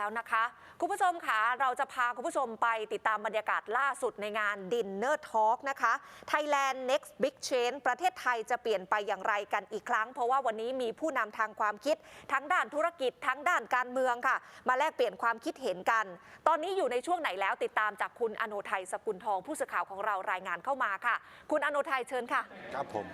แล้วนะคะ คุณผู้ชมค่ะเราจะพาคุณผู้ชมไปติดตามบรรยากาศล่าสุดในงาน Dinner Talk นะคะ Thailand Next Big Change ประเทศไทยจะเปลี่ยนไปอย่างไรกันอีกครั้ง เพราะว่าวันนี้มีผู้นำทางความคิด ทั้งด้านธุรกิจ ทั้งด้านการเมืองค่ะ มาแลกเปลี่ยนความคิดเห็นกัน ตอนนี้อยู่ในช่วงไหนแล้วติดตามจากคุณอโนไทยสกุลทองผู้สื่อข่าวของเรารายงานเข้ามาค่ะ คุณอโนไทยเชิญค่ะ ครับผม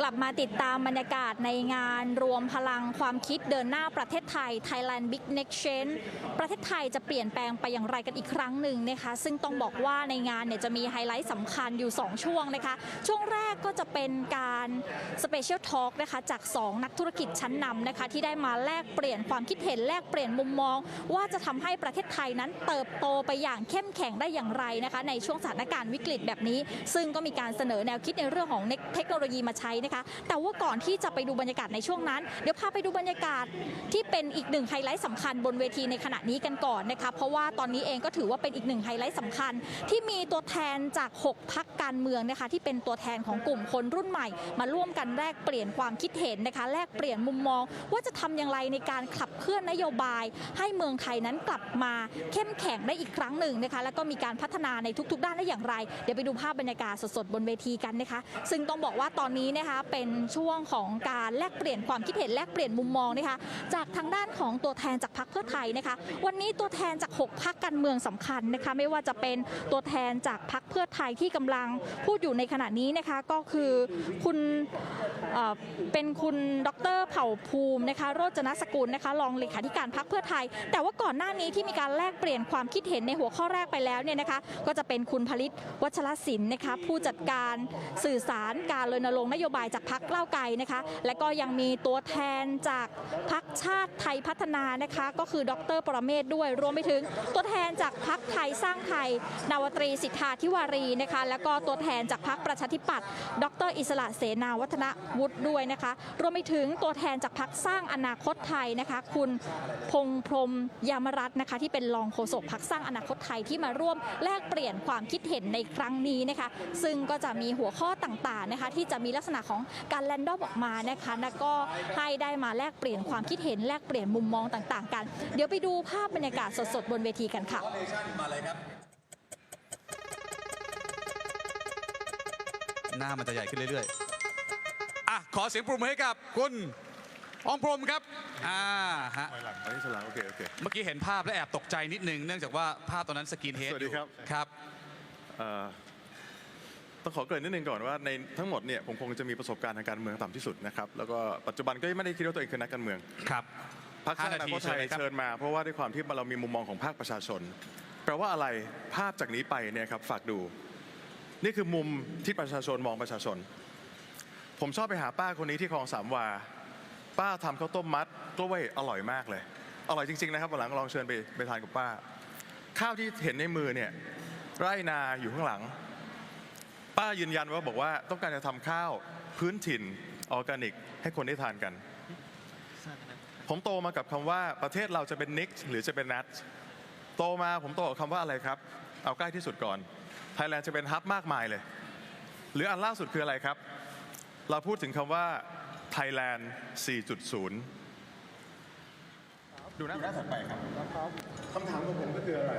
กลับมาติดตามบรรยากาศในงานรวมพลังความคิดเดินหน้าประเทศไทย Thailand Big Next Change ประเทศไทยจะเปลี่ยนแปลงไปอย่างไรกันอีกครั้งหนึ่งนะคะ ซึ่งต้องบอกว่าในงานเนี่ยจะมีไฮไลท์สำคัญอยู่ 2 ช่วงนะคะ ช่วงแรกก็จะเป็นการ Special Talk นะคะจาก 2 นักธุรกิจชั้นนำนะคะ ที่ได้มาแลกเปลี่ยนความคิดเห็นแลกเปลี่ยนมุมมอง ว่าจะทำให้ประเทศไทยนั้นเติบโตไปอย่างเข้มแข็งได้อย่างไรนะคะ ในช่วงสถานการณ์วิกฤตแบบนี้ ซึ่งก็มีการเสนอแนวคิดในเรื่องของเทคโนโลยีมาใช้นะคะ แต่ว่าก่อนที่จะไปดูบรรยากาศในช่วงนั้น เดี๋ยวพาไปดูบรรยากาศที่เป็นอีกหนึ่งไฮไลท์สำคัญบนเวทีในขณะนี้กันก่อนนะคะ เพราะว่าตอนนี้เองก็ถือว่าเป็นอีกหนึ่งไฮไลท์สำคัญ ที่มีตัวแทนจาก 6 พักการเมืองนะคะที่เป็นตัวแทนของกลุ่มคนรุ่นใหม่ มาร่วมกันแลกเปลี่ยนความคิดเห็นนะคะ แลกเปลี่ยนมุมมอง ว่าจะทำอย่างไรในการขับเคลื่อนนโยบาย ให้เมืองไทยนั้นกลับมาเข้มแข็งได้อีกครั้งหนึ่งนะคะ แล้วก็มีการพัฒนาในทุกๆ ด้านได้อย่างไร เดี๋ยวไปดูภาพบรรยากาศสดๆบนเวทีกันนะคะ ซึ่งต้องบอกว่าตอนนี้นะคะเป็นช่วงของการแลกเปลี่ยนความคิดเห็นแลกเปลี่ยนมุมมองนะคะจากทางด้านของตัวแทนจากพรรคเพื่อไทยนะคะวันนี้ตัวแทนจาก 6พักการเมืองสำคัญนะคะไม่ว่าจะเป็นตัวแทนจากพรรคเพื่อไทยที่กำลังพูดอยู่ในขณะนี้นะคะก็คือคุณเเป็นคุณดรเผ่าภูมินะคะโรจนสกุลนะคะรองเลขาธิการพรรคเพื่อไทย แต่ว่าก่อนหน้านี้ที่มีการแลกเปลี่ยนความคิดเห็นในหัวข้อแรกไปแล้วเนี่ยนะคะก็จะเป็นคุณผลิตวัชรศิลป์นะคะผู้จัดการสื่อสารการรณรงค์นโยบายจากพรรคเล่าไกลนะคะ และก็ยังมีตัวแทนจากพรรคชาติไทยพัฒนานะคะ ก็คือดรปรเมศด้วยรวมไปถึงตัวแทนจากพรรคไทยสร้างไทย นาวตรีสิทธาธิวารีนะคะ แล้วก็ตัวแทนจากพรรคประชาธิปัตย์ดร อิสระเสนาวัฒนวุฒิด้วยนะคะ รวมไปถึงตัวแทนจากพรรคสร้างอนาคตไทยนะคะ คุณพงพรมยามรัตน์นะคะที่เป็นรองโฆษกพรรคสร้างอนาคตไทยที่มาร่วมแลกเปลี่ยนความคิดเห็นในครั้งนี้นะคะ ซึ่งก็จะมีหัวข้อต่างๆนะคะ ที่จะมีลักษณะของการแลนดอมออกมานะคะแล้วก็ให้ได้มาแลกเปลี่ยนความคิดเห็นแลกเปลี่ยนมุมมองต่างๆ กัน เดี๋ยวไปดูภาพบรรยากาศสดๆ บนเวทีกันค่ะหน้ามันจะใหญ่ขึ้นเรื่อยๆ อะ ขอเสียงปรบมือให้กับคุณอองพรหมครับ อ่าฮะ ถอยหลังอันนี้ถอยหลังโอเคโอเค เมื่อกี้เห็นภาพแล้วแอบตกใจนิดนึง เนื่องจากว่าภาพตอนนั้นสกินเฮดสวัสดีครับ ครับ เอ่อ ต้องขอเกริ่นนิดนึงก่อนว่าในทั้งหมดเนี่ยผมคงจะมีประสบการณ์ทางการเมืองต่ำที่สุดนะครับแล้วก็ปัจจุบันก็ไม่ได้คิดว่าตัวเองคือนักการเมืองครับพรรคชาติอนาคตไทยห้านาทีเชิญเลยครับเชิญมา เพราะว่าด้วยความที่เรามีมุมมองของภาคประชาชน แปลว่าอะไรภาพจากนี้ไปเนี่ยครับฝากดู นี่คือมุมที่ประชาชนมองประชาชน ผมชอบไปหาป้าคนนี้ที่คลองสามวา ป้าทำข้าวต้มมัดกล้วยอร่อยมากเลย อร่อยจริงๆนะครับวันหลังลองเชิญไปไปทานกับป้า ข้าวที่เห็นในมือเนี่ยไร่นาอยู่ข้างหลัง ป้ายืนยันว่าบอกว่าต้องการจะทำข้าวพื้นถิ่นออร์แกนิก ให้คนได้ทานกัน ผมโตมากับคำว่าประเทศเราจะเป็นนิกหรือจะเป็นนัทโตมาผมโตกับคำว่าอะไรครับ เอาใกล้ที่สุดก่อนไทยแลนด์จะเป็นฮับมากมายเลย หรืออันล่าสุดคืออะไรครับ เราพูดถึงคำว่าไทยแลนด์4.0 ดูหน้าถัดไปครับคำถามของผมก็คืออะไร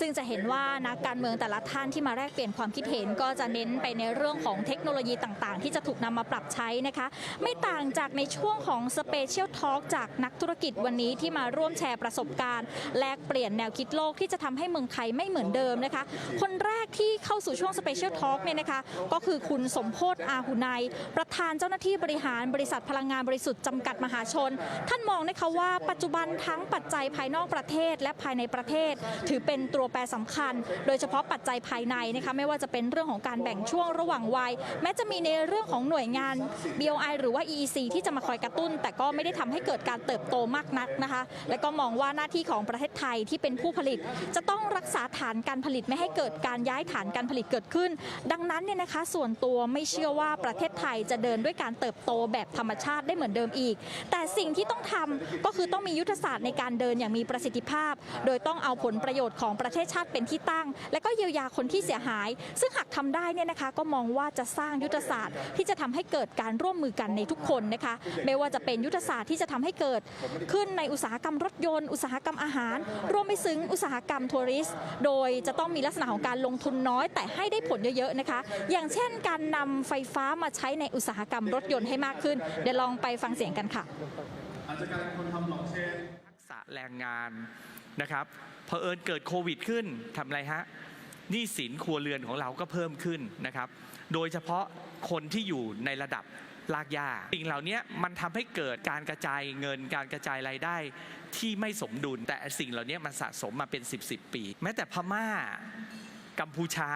ซึ่งจะเห็นว่านักการเมืองแต่ละท่านที่มาแลกเปลี่ยนความคิดเห็นก็จะเน้นไปในเรื่องของเทคโนโลยีต่างๆ ที่จะถูกนำมาปรับใช้นะคะ ไม่ต่างจากในช่วงของสเปเชียลทอล์กจากนักธุรกิจวันนี้ที่มาร่วมแชร์ประสบการณ์ แลกเปลี่ยนแนวคิดโลกที่จะทำให้เมืองไทยไม่เหมือนเดิมนะคะ คนแรกที่เข้าสู่ช่วงสเปเชียลทอล์กเนี่ยนะคะก็คือคุณสมโพศอาหุไนยประธานเจ้าหน้าที่บริหารบริษัทพลังงานบริสุทธิ์จำกัดมหาชน ท่านมองนะคะว่าปัจจุบันทั้งปัจจัยภายนอกประเทศและภายในประเทศ ถือเป็นตัวแปรสำคัญ โดยเฉพาะปัจจัยภายในนะคะไม่ว่าจะเป็นเรื่องของการแบ่งช่วงระหว่างวัย แม้จะมีในเรื่องของหน่วยงาน BOI หรือว่า EEC ที่จะมาคอยกระตุ้น แต่ก็ไม่ได้ทำให้เกิดการเติบโตมากนักนะคะ และก็มองว่าหน้าที่ของประเทศไทยที่เป็นผู้ผลิต จะต้องรักษาฐานการผลิตไม่ให้เกิดการย้ายฐานการผลิตเกิดขึ้น ดังนั้นเนี่ยนะคะส่วนตัวไม่เชื่อว่าประเทศไทยจะเดินด้วยการเติบโตแบบธรรมชาติได้เหมือนเดิมอีก แต่สิ่งที่ต้องทำก็คือต้องมียุทธศาสตร์าสตร์ในการเดินอย่างมีประสิทธิภาพ โดยต้องเอาผลประโยชน์ของประเทศชาติเป็นที่ตั้ง และก็เยียวยาคนที่เสียหาย ซึ่งหากทำได้เนี่ยนะคะ ก็มองว่าจะสร้างยุทธศาสตร์ที่จะทำให้เกิดการร่วมมือกันในทุกคนนะคะ ไม่ว่าจะเป็นยุทธศาสตร์ที่จะทำให้เกิดขึ้นในอุตสาหกรรมรถยนต์ อุตสาหกรรมอาหาร รวมไปถึงอุตสาหกรรมทัวริสต์โดยจะต้องมีลักษณะของการลงทุนน้อย แต่ให้ได้ผลเยอะๆนะคะ อย่างเช่น การนำไฟฟ้ามาใช้ในอุตสาหกรรมรถยนต์ให้มากขึ้น เดี๋ยวลองไปฟังเสียงกันค่ะทัก ษะแรงงานนะครับเผอิญเกิดโควิดขึ้นทำอะไรฮะหนี้สินครัวเรือนของเราก็เพิ่มขึ้นนะครับ โดยเฉพาะคนที่อยู่ในระดับลากยาสิ่งเหล่านี้มันทำให้เกิดการกระจายเงินการกระจายรายได้ที่ไม่สมดุล แต่สิ่งเหล่านี้มันสะสมมาเป็น 10บสปี แม้แต่พม่ากัมพูชา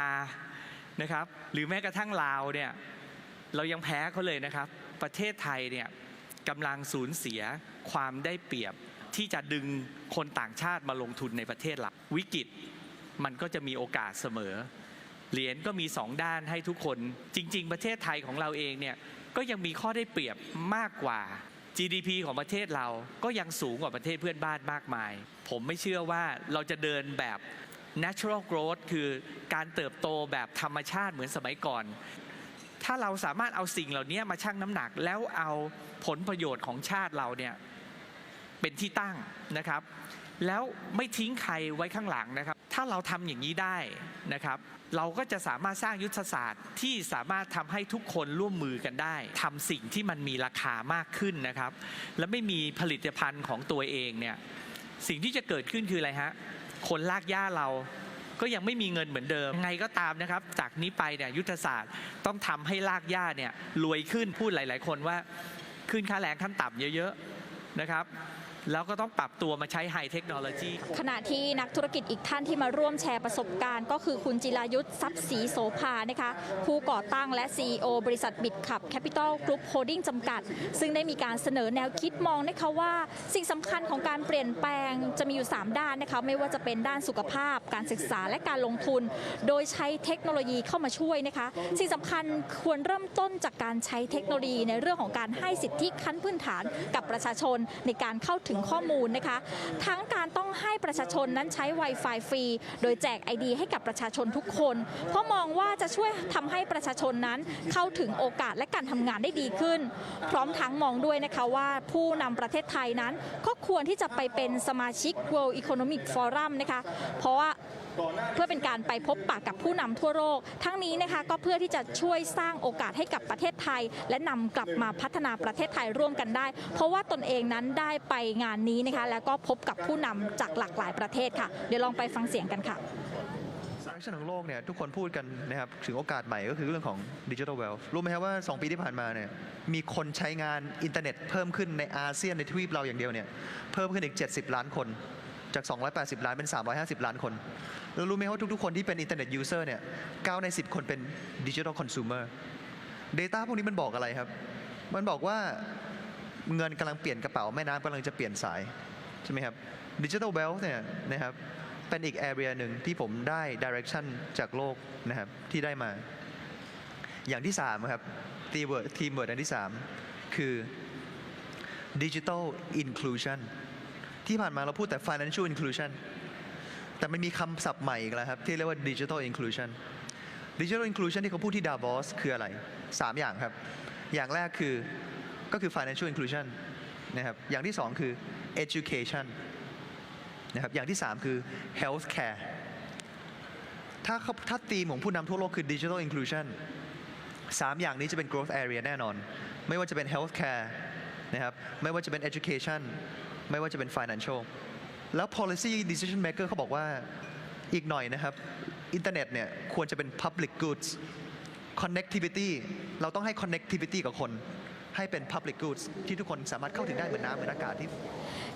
นะครับ หรือแม้กระทั่งลาวเนี่ยเรายังแพ้เขาเลยนะครับ ประเทศไทยเนี่ยกำลังสูญเสียความได้เปรียบ ที่จะดึงคนต่างชาติมาลงทุนในประเทศเราวิกฤตมันก็จะมีโอกาสเสมอ เหรียญก็มีสองด้านให้ทุกคน จริง ๆ ประเทศไทยของเราเองเนี่ยก็ยังมีข้อได้เปรียบมากกว่า GDP ของประเทศเราก็ยังสูงกว่าประเทศเพื่อนบ้านมากมาย ผมไม่เชื่อว่าเราจะเดินแบบ natural growth คือการเติบโตแบบธรรมชาติเหมือนสมัยก่อน ถ้าเราสามารถเอาสิ่งเหล่านี้มาชั่งน้ำหนักแล้วเอาผลประโยชน์ของชาติเราเนี่ย เป็นที่ตั้งนะครับ แล้วไม่ทิ้งใครไว้ข้างหลังนะครับ ถ้าเราทำอย่างนี้ได้นะครับ เราก็จะสามารถสร้างยุทธศาสตร์ที่สามารถทำให้ทุกคนร่วมมือกันได้ทำสิ่งที่มันมีราคามากขึ้นนะครับ และไม่มีผลิตภัณฑ์ของตัวเองเนี่ยสิ่งที่จะเกิดขึ้นคืออะไรฮะคนลากย่าเราก็ยังไม่มีเงินเหมือนเดิมไงก็ตามนะครับ จากนี้ไปเนี่ยยุทธศาสตร์ต้องทำให้ลากย่าเนี่ยรวยขึ้นพูดหลาย ๆ คนว่าขึ้นค่าแรงขั้นต่ำเยอะ ๆ นะครับ แล้วก็ต้องปรับตัวมาใช้ไฮเทคโนโลยี ขณะที่นักธุรกิจอีกท่านที่มาร่วมแชร์ประสบการณ์ ก็คือคุณจิรายุทธ์ทรัพย์ศรีโสภานะคะผู้ก่อตั้งและ CEO บริษัทบิดขับแคปิตอลกรุ๊ปโฮดดิ้งจำกัด ซึ่งได้มีการเสนอแนวคิดมองนะคะว่า สิ่งสำคัญของการเปลี่ยนแปลงจะมีอยู่ 3 ด้านนะคะไม่ว่าจะเป็นด้านสุขภาพ การศึกษาและการลงทุน โดยใช้เทคโนโลยีเข้ามาช่วยนะคะสิ่งสำคัญควรเริ่มต้นจากการใช้เทคโนโลยีในเรื่องของการให้สิทธิขั้นพื้นฐานกับประชาชนในการเข้าถึงข้อมูลนะคะ ทั้งการต้องให้ประชาชนนั้นใช้ Wi-Fi ฟรี โดยแจก ID ให้กับประชาชนทุกคน เพราะมองว่าจะช่วยทำให้ประชาชนนั้นเข้าถึงโอกาสและการทำงานได้ดีขึ้น พร้อมทั้งมองด้วยนะคะว่าผู้นำประเทศไทยนั้น ก็ควรที่จะไปเป็นสมาชิก World Economic Forum นะคะเพราะว่าเพื่อเป็นการไปพบปะกับผู้นำทั่วโลก ทั้งนี้นะคะก็เพื่อที่จะช่วยสร้างโอกาสให้กับประเทศไทย และนำกลับมาพัฒนาประเทศไทยร่วมกันได้ เพราะว่าตนเองนั้นได้ไปงานนี้นะคะ แล้วก็พบกับผู้นำจากหลากหลายประเทศค่ะ เดี๋ยวลองไปฟังเสียงกันค่ะ direction ของโลกเนี่ยทุกคนพูดกันนะครับถึงโอกาสใหม่ก็คือเรื่องของ digital wealth รู้ไหมครับว่า 2 ปีที่ผ่านมาเนี่ยมีคนใช้งานอินเทอร์เน็ตเพิ่มขึ้นในอาเซียนในทวีปเราอย่างเดียวเนี่ยเพิ่มขึ้นอีก 70 ล้านคน จาก 280 ล้านเป็น 350 ล้านคน แล้วรู้ไหมว่าทุกๆคนที่เป็นอินเทอร์เน็ตยูเซอร์เนี่ย9ใน 10 คนเป็น digital consumer data พวกนี้มันบอกอะไรครับ มันบอกว่า เงินกำลังเปลี่ยนกระเป๋าแม่น้ำกำลังจะเปลี่ยนสายใช่ไหมครับ digital wealth เนี่ยนะครับเป็นอีก area หนึ่งที่ผมได้ direction จากโลกนะครับที่ได้มา อย่างที่3ครับ keyword keyword อันที่ 3 คือ digital inclusion ที่ผ่านมาเราพูดแต่ financial inclusion แต่มันมีคำศัพท์ใหม่อีกแล้วครับ ที่เรียกว่า digital inclusion digital inclusion ที่เขาพูดที่ Davos คืออะไร 3 อย่างครับ อย่างแรกคือ ก็คือ financial inclusion นะครับอย่างที่2คือ education นะครับอย่างที่3คือ healthcare ถ้าเขาถ้าธีมของผู้นำทั่วโลกคือ digital inclusion สามอย่างนี้จะเป็น growth area แน่นอน ไม่ว่าจะเป็น healthcare นะครับไม่ว่าจะเป็น education ไม่ว่าจะเป็น financial แล้ว policy decision maker เขาบอกว่าอีกหน่อยนะครับ อินเทอร์เน็ตเนี่ยควรจะเป็น public goods connectivity เราต้องให้ connectivity กับคน ให้เป็น public goods ที่ทุกคนสามารถเข้าถึงได้เหมือนน้ำเหมือนอากาศที่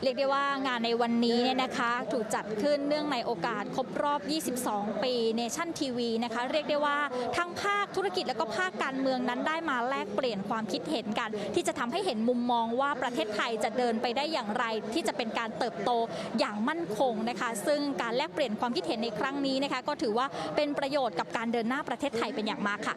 เรียกได้ว่างานในวันนี้เนี่ยนะคะถูกจัดขึ้นเนื่องในโอกาสครบรอบ 22 ปีเนชั่นทีวีนะคะเรียกได้ว่าทั้งภาคธุรกิจและก็ภาคการเมืองนั้นได้มาแลกเปลี่ยนความคิดเห็นกัน ที่จะทำให้เห็นมุมมองว่าประเทศไทยจะเดินไปได้อย่างไร ที่จะเป็นการเติบโตอย่างมั่นคงนะคะ ซึ่งการแลกเปลี่ยนความคิดเห็นในครั้งนี้นะคะก็ถือว่าเป็นประโยชน์กับการเดินหน้าประเทศไทยเป็นอย่างมากค่ะ